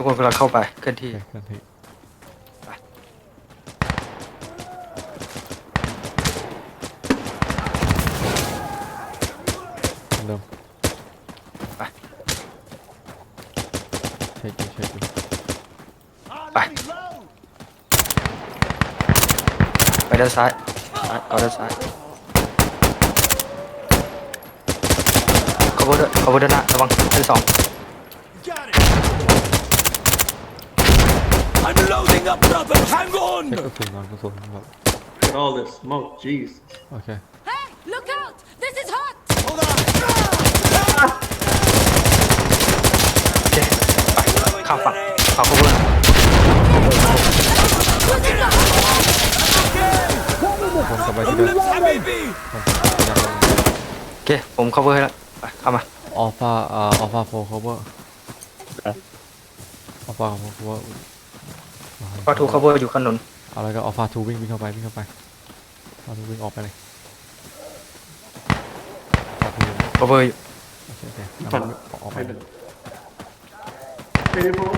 ทุกคนกำลังเข้าไปเคลื่อนโอที่เคเคลื่อนที่ไปเริ่มไปเช็คดูเช็คดูไปไปด้านซ้ายซ้ายเอาด้านซ้าย cover ด้วย cover ด้านหน้าระวังชั้นสอง loading up, brother. Hang on. เช็คกระสุนนอนกระสุนแบบ Look at all this smoke, jeez. โอเค Hey, look out! This is hot! Hold on. โอเคไปข้ามฝั่งฝั่ง cover หน่อยคนกลับไปที่เดิม Let's habibi. คนพยายามโอเค ผม cover ให้แล้วไปเข้ามา อัลฟาอ่าอัลฟาโฟคัฟเวอร์อัลฟาโฟคัฟเวอร์ ก็ถูก cover อยู่ขนนอะไรก็อัลฟาทูวิ่งวิ่งเข้าไปวิ่งเข้าไปอัลฟาทูวิ่งออกไปเลยอัลฟาทู cover อยู่โอเคโอเคงั้นมันออกไปเลย Beautiful.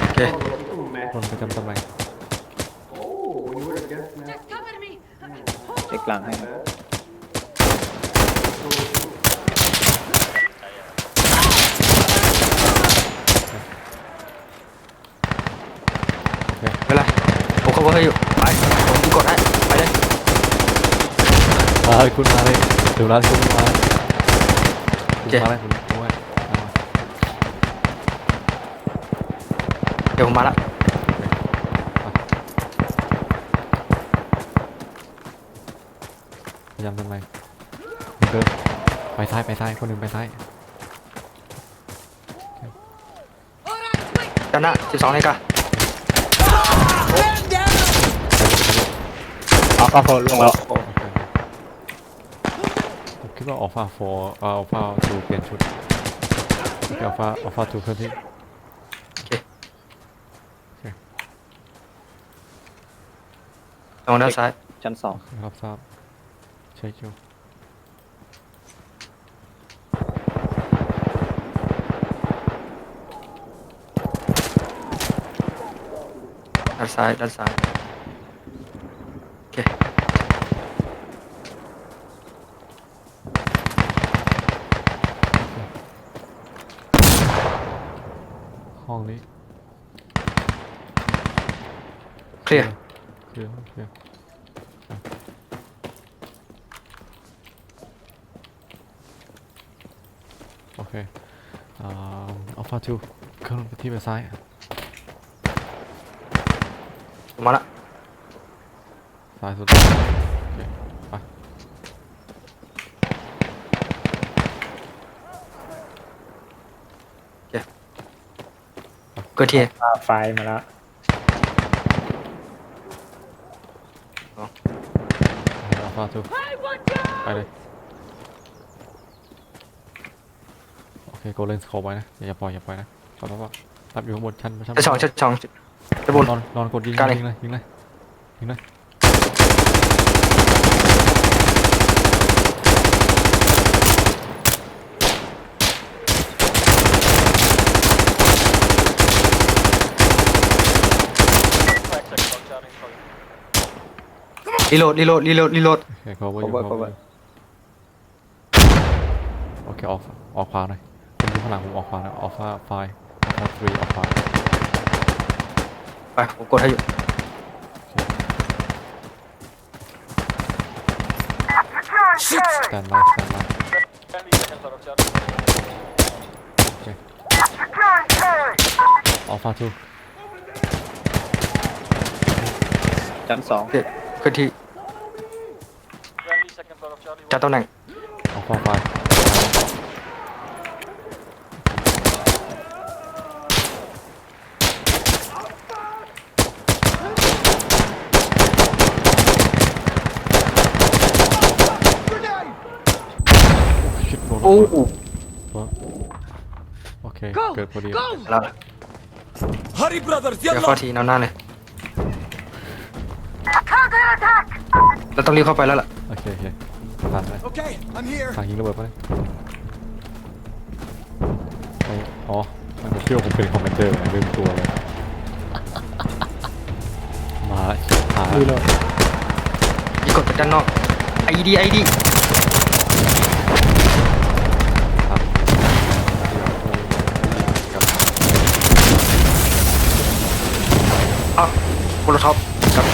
โอเค Oh, man. คนประจำตำแหน่ง Oh, you would have guessed, man. Just cover me! เช็คหลังให้ ไม่เป็นไร ผม cover ให้อยู่ ไป ผมกดให้ ไปเลย มา เลยคุณมาเลยถึงร้านคุณมาเลยคุณโอเคมาเลยคุณคุณมาเลยมาเดี๋ยวผมมาละพยายามทำไมเดินไปซ้ายไปซ้ายคนหนึ่งไปซ้าย Alright, wait! ด้านหน้า12นาฬิกาเอาเอาพอลงแล้วโอเคผมคิดว่าอัลฟาโฟอัลฟาทูเปลี่ยนชุดอัลฟาอัลฟาทูเคลื่อนที่ระวังด้านซ้ายชั้นสองรับทราบเช็คอยู่ด้านซ้ายด้านซ้าย โอเค ห้องนี้เคลียร์เคลียร์เคลียร์โอเคอ่าอัลฟาทูเคลื่อนไปที่ไปซ้ายผมมาละซ้ายสุดโอเคไป เกิดที่ไฟมาแล้วอัลฟาทู Hey, watch out! ไปเลย โอเคโกเลนสโคปไว้นะ อย่าปล่อย อย่าปล่อยนะขอโทษว่ารับอยู่ข้างบนชั้นชั้นชั้นสองชั้นสองชั้นบน นอนนอนกดยิงกล้าเลย ยิงเลยยิงเลยยิงเลย รีโหลดรีโหลดรีโหลดรีโหลด โอเค cover อยู่ cover cover cover อยู่โอเคออกออกขวาหน่อยผมอยู่ข้างหลังผมออกขวานะออกฟ้าไฟออกทรีออกขวาไปผมกดให้อยู่สแตนบายสแตนบายโอเคออกฟ้าทูชั้นสองโอเค เคลื่อนที่จัดตำแหน่งออกฟ้าไฟชิดโดนโอ้โหโอเค เกิดพอดีแล้ว Hurry, brothers. เดี๋ยว Yalla. เข้าทีแนวหน้าเลย เราต้องรีบเข้าไปแล้วล่ะโอเคโอเคผ่านเลย Okay, I'm here. สั่งยิงระเบิดไปเลยไปอ๋อมันจะเชื่อว่าผมเป็นคอมเมนเตอร์นะลืมตัวเลย มาละชิบหายดูเลยยิงกดจากด้านนอกไอดีไอดีอ้าวโคลท็อปกับ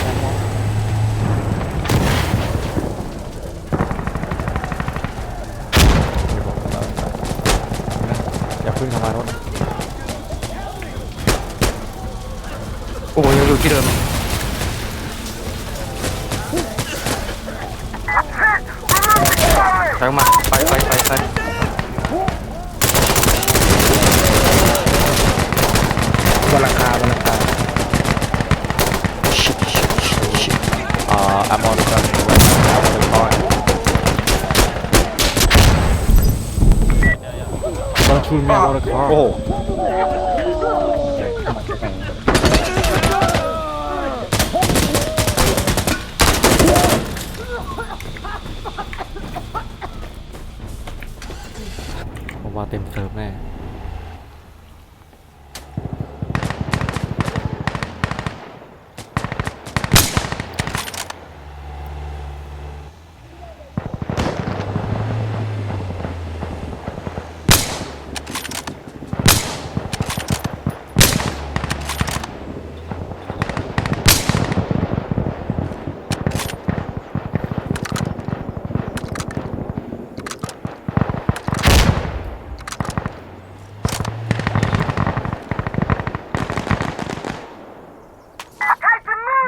อย่าเพึ่งทำลายรถนะ โอ้ยยังอยู่ที่เดิมไปมาไปไปไปไปบนหลังคาบนหลังคาชิบชิบชิบชิบอ่าแอมมอนกับเป็นร้อยต้องชูแมวรถคอร์โอ้โห ผมว่าเต็มเซิร์ฟแน่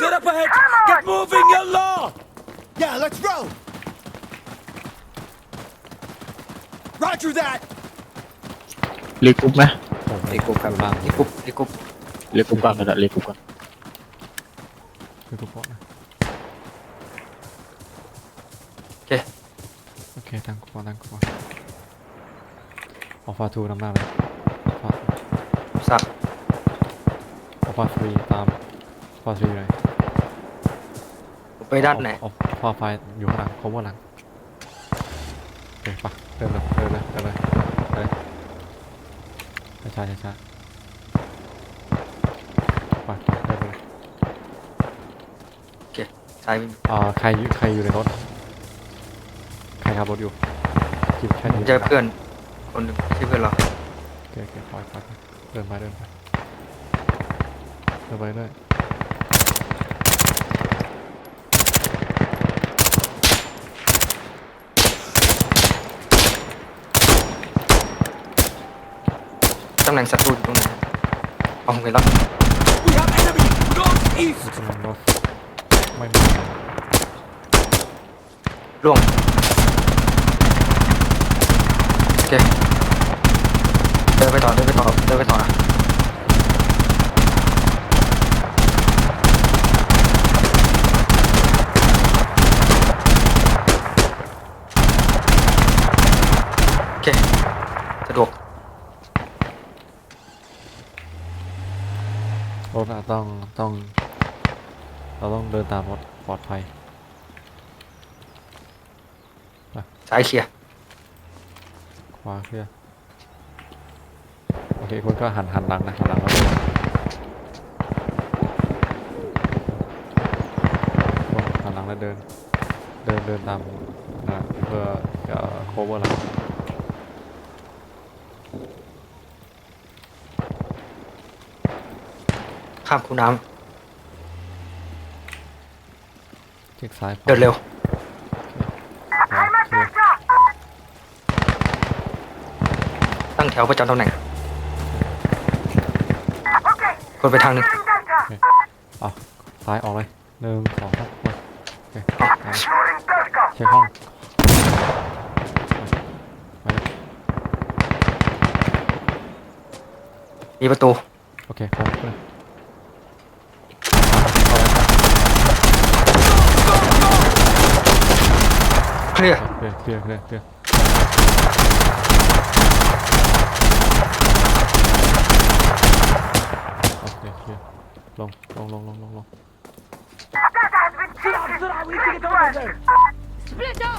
They're up ahead! Get moving, yallah! Yeah, let's roll! Roger that! รีกรุ๊ปไหมผมรีกรุ๊ปครับล่างที่กุบที่กุบรีกรุ๊ปก่อนก็ได้รีกรุ๊ปก่อนคือทุกคนนะโอเคโอเคตั้งกอนตั้งกอนออฟาทูนำหน้าเลยฟาสักออฟาทรีตามฟาทรีเลยไปด้านไหนออฟาไฟอยู่ข้างหลัง cover หลังโอเคปะเดินเลยเดินเลยเดินเลยเดินเลย ช้าช้าช้าไปเดินเลยโอเคซ้ายวิ่งอ่าใครอยู่ใครอยู่ในรถ ใครขับรถอยู่คิดแค่ผมนี้เจอเพื่อนคนหนึ่งที่เพื่อนเราโอเคโอเคปล่อยปล่อยไปเดินไปเดินไปเดินไปเรื่อย ตำแหน่งศัตรูอยู่ตรงไหนเอาผมเห็นแล้ว We have enemy northeast! กำลังรถไม่มีร่วงโอเคเดินไปต่อเดินไปต่อเดินไปต่อนะโอเคสะดวก รถอะต้องต้อง เราต้องเดินตามรถปลอดภัยซ้ายเคลียร์ขวาเคลียร์โอเคคุณก็หันหันหลังนะหันหลังแล้วเดินคุณหันหลังแล้วเดิน เดินเดินตามนะเพื่อจะ cover หลัง ข้ามคูน้เช็คซ้ายขำวาเดินเร็ว ขวาเคลียร์ตั้งแถวประจำตำแหน่งคนไปทางหนึ่งเอาซ้ายออกเลยหนึ่งสองสามโอเคเอาเช็คห้องไปเลยมีประตู โอเคครับเลย เคลียร์เคลียร์เคลียร์เคลียร์เคลียร์โอเคเคลียร์ลงลงลงลงลงลง Split up!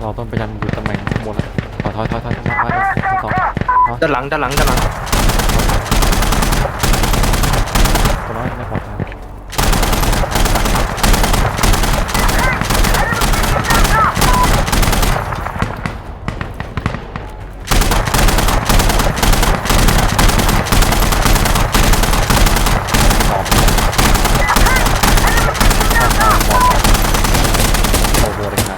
เราต้องไปยันอยู่ตำแหน่งข้างบนแล้วถอยถอยถอยถอยถอยถอยถอยถอยด้านหลังด้านหลังด้านหลัง ตัวน้อยไม่ปลอดภัยตอบถ้าทางบอกโอ้โหเลยนะ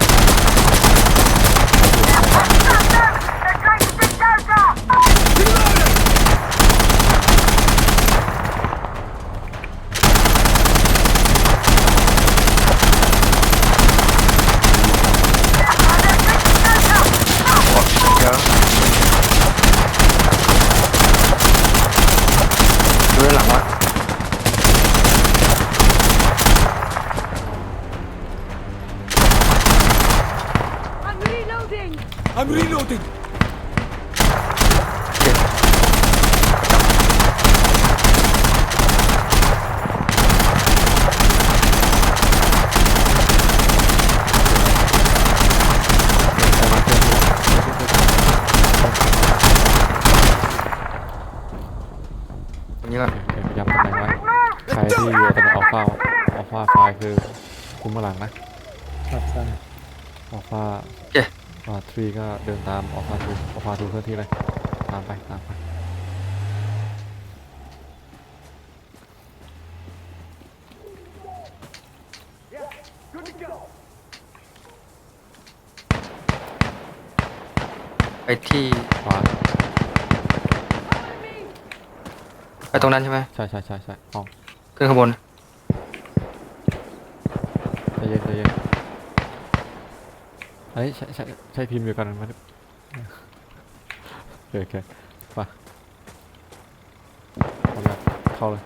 เดี๋ยวดูด้านหลังวะ I'm reloading. I'm reloading. โอเค ตรงนี้ก่อน โอเคพยายามตำแหน่งไว้ ใค รที่อยู่ตำแหน่งออกเฝ้าออกฟ้าไฟล์คือคุมข้างหลังนะรับทราบออกฟ้าโอเคออทรีก็เดินตามออกฟ้าทูออกฟ้าทูเคลื่อนที่เลยตามไปตามไปไปที่ขวาไปตรงนั้นใช่ไหมใช่ใช่ใช่ใช่ห้อง ขึ้นข้างบนใจเย็นใจเย็นเฮ้ยใช่ใช่ใช่ทีมเดียวกันไหมโอเคโอเคไปเข้าเลยเข้าเลย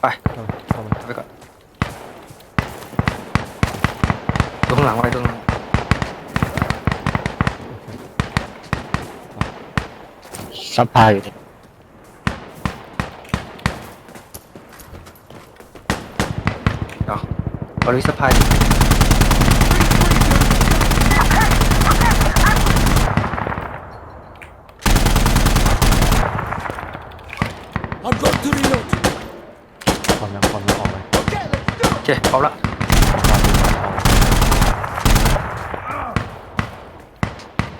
ไปเข้าเลยเข้าเลยไปก่อนดูข้างหลังไว้ดูข้างหลังโอเคซัพพลายอยู่เนี่ย เดี๋ยว บริสพาย I'm going to reload. ความยังความยังออกเลยโอเคพร้อมละออกฟ้าทูออก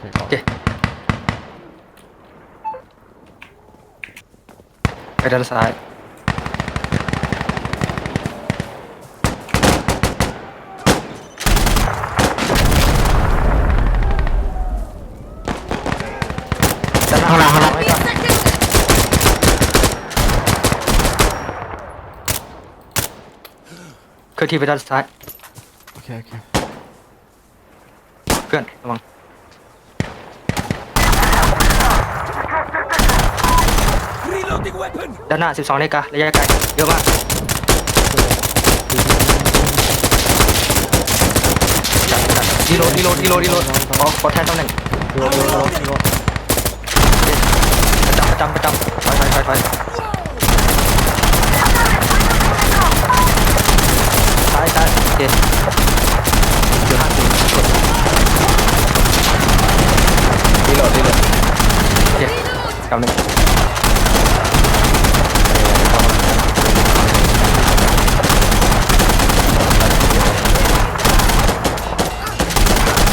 โอเคออกโอเคไปด้านซ้ายด้านหน้าข้างหลังข้างหลังให้กัน เค ลื่อนที่ไปด้านซ้าย โอเค โอเค เพื่อนระวัง Reloading weapon. ด้านหน้า 12นาฬิการะยะไกลเยอะมากจัดจัดดีโหลดดีโหลดดีโหลดดีโหลดขอขอแทนตำแหน่งโดนโดนโดนโดนประจำประจำประจำถอยถอยถอยถอยซ้ายซ้ายโอเคเดี๋ยวห้าสิบกดดีโหลดดีโหลดโอเค กำหนึ่ง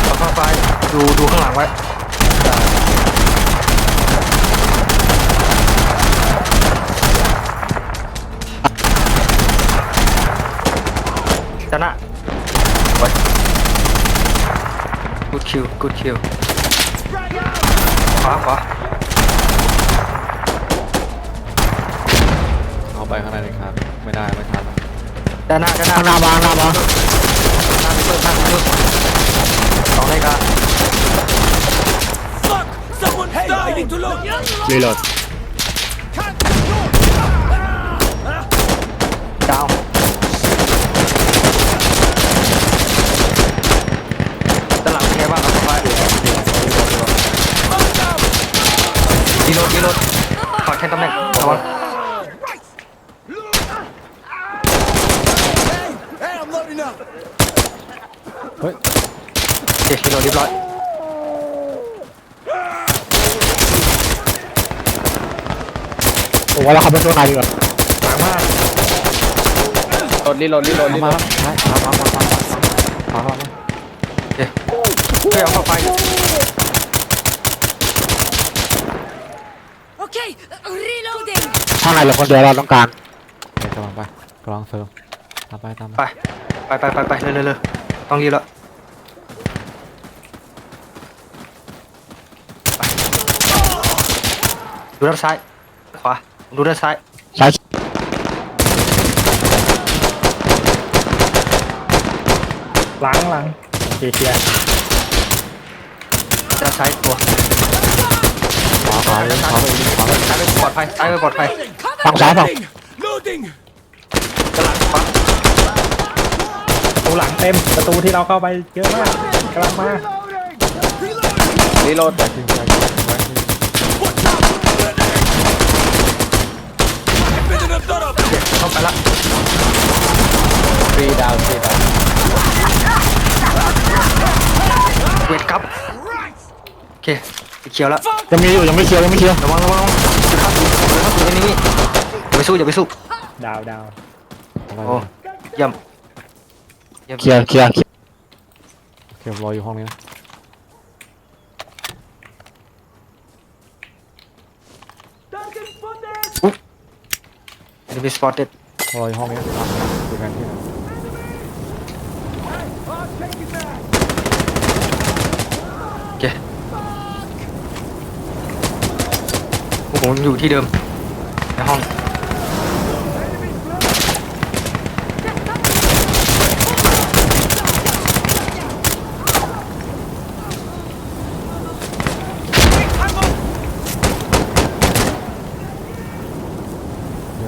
เอาเข้าไปดูดูข้างหลังไว้ชนะไว้ good kill good kill ขวาขวา ไปข้างในเลยครับ ไม่ได้ไม่ทันด้านหน้าด้านหน้าข้างหน้าบางหน้าบางหน้าไปเพิ่มหน้าไปเพิ่มสองนาฬิกา Fuck! Someone hey, I need to load. รีโหลดดาวด้านหลังเป็นไงบ้างครับไปดีโหลดดีโหลดขอแทนตำแหน่งระวัง เฮ้ยเจ็ดกิโลเรียบร้อยผมว่าเราขับรถตัวไหนดีกว่าหลังมากโหลดรีโหลดรีโหลดรีโหลมาดมามามามามาเฮ้ยเอาเข้าไป Okay, reloading. ข้างในเราคนเดียวเราต้องการไปกำลังไปกำลังเสริมตามไปตามไปไปไปไปไปเร็วเร็ว ต้องรีบแล้วไปดูด้านซ้าย ขวา ดูด้านซ้าย ซ้าย หลังหลังโอเคเคลียร์ด้านซ้ายตัวขวาขวาเลยขวาไปอีกขวาไปซ้ายไปปลอดภัยซ้ายไปปลอดภัยฝั่งซ้ายฝั่ง Loading! Loading! กระหลังขวา ประ ตูหลังเต็มประตูที่เราเข้าไปเยอะมากกำลังมารีโหลดจริงใจจริงไว้จริง Been up, done up! เข้าไปละฟรีดาวฟรีดาวเวทครับโอเคสีเขียวแล้วยังมีอยู่ยังไม่เคลียร์ยังไม่เคลียร์ระวังระวังระวังข้ามข้ามอยู่นี่นี่อย่าไปสู้อย่าไปสู้ดาวดาวอะไรโอ้เยี่ยม เยี่ยมเคลียร์เคลียร์เคลียร์โอเครออยู่ห้องนี้นะจะมีสปอตเต็ดรออยู่ห้องนี้นะดูแผนที่หน่อยโอเคโอ้โหอยู่ที่เดิมในห้อง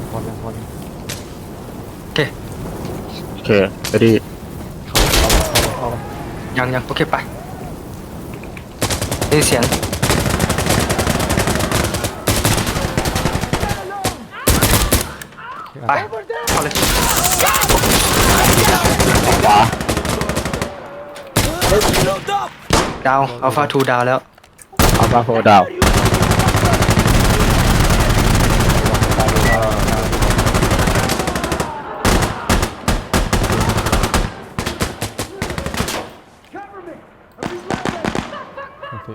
เดี๋ยวคนเดี๋ยวคนโอเคโอเคไปดีเข้าไปเข้าไปยังยังโอเคไปได้ยินเสียงเข้าไปไปเข้าเลยขวา Load up! ดาวอัลฟาทูดาวแล้วอัลฟาโฟดาวโอเค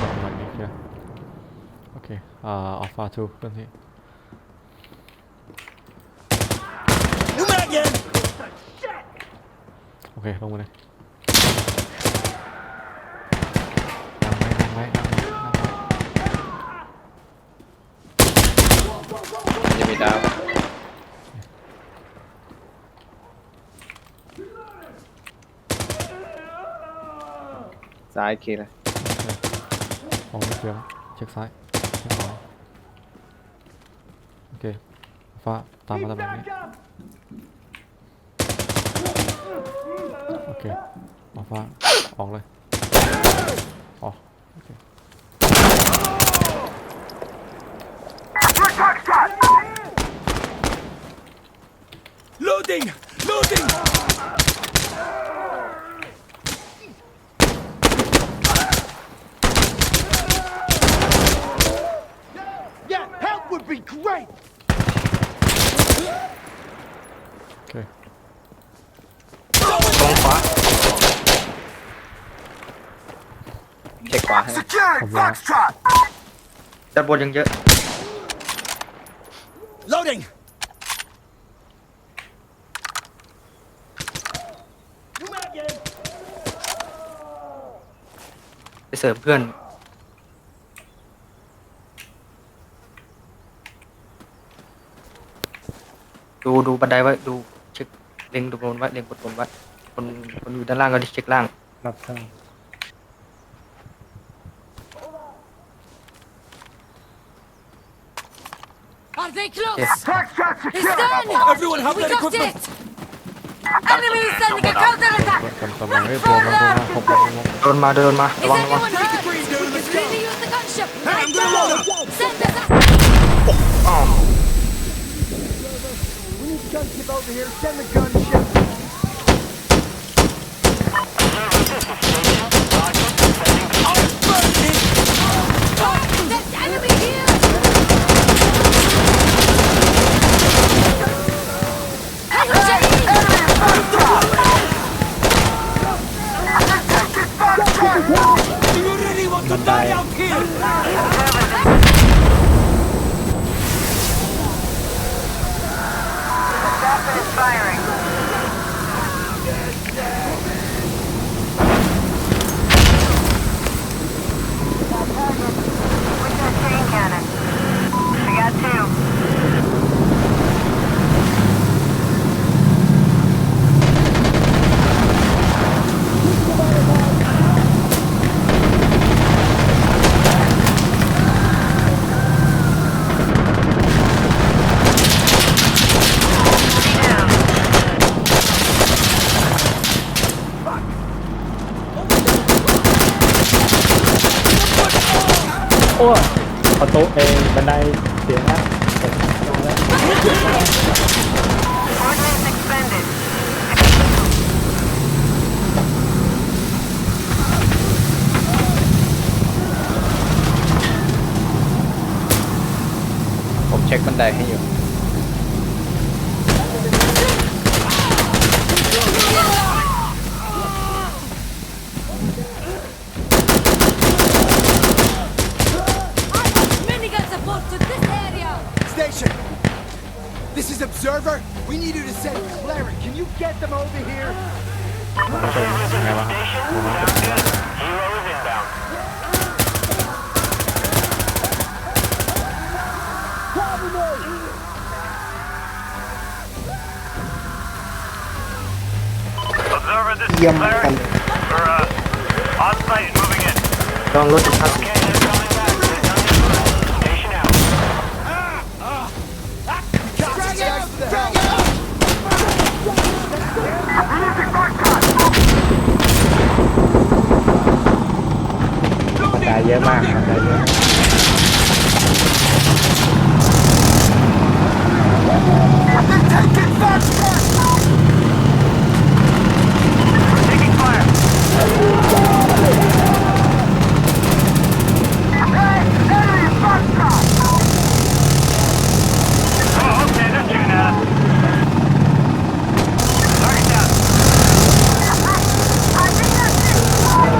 ประมาณนี้เคลียร์โอ เคอ่าอัลฟาทูเคลื่อนที่ New mag in! โอเค ลงมาเลยนั่งไว้นั่งไว้นั่งไว้นั่งไว้จะมีดาวซ้ายเคลียร์มองไม่เคลียร์นะเช็คซ้ายเช็คขวาโอ เคฟ้าตามมาตำแหน่งนี้โอเคมาฟ้าออกเลยออกโอเค Loading! Loading! Yeah, help would be great! โอเคตรงขวาเช็คขวาให้ Securing Foxtrot! ด้านบนยังเยอะ Loading! New mag in! ไปเสริมเพื่อน ดูดูบันไดไว้ดูเช็คเล็งดูบนไว้เล็งกดบนไว้คนคนอยู่ด้านล่างก็เช็คล่างรับทราบ Are they close? Yes. It's done. Everyone have We that got equipment! it. Enemy is sending a counterattack. กำกำลังเฮ้ยตัวมาตัวมาครบแล้วครบแล้วโดนมาเดินมา Is ระวังระวัง anyone hurt? breathe, dude, We let's could go. really use the gunship. Hey, I'm Right gonna load now. up. Send us up. อ้อม Gunship over here, send the gunship! เช็คบันไดให้อยู่ Minigun support to this เยี่ยมกันลองรถอีกครับ Drag it out! Drag it out! บันไดเยอะมากบันได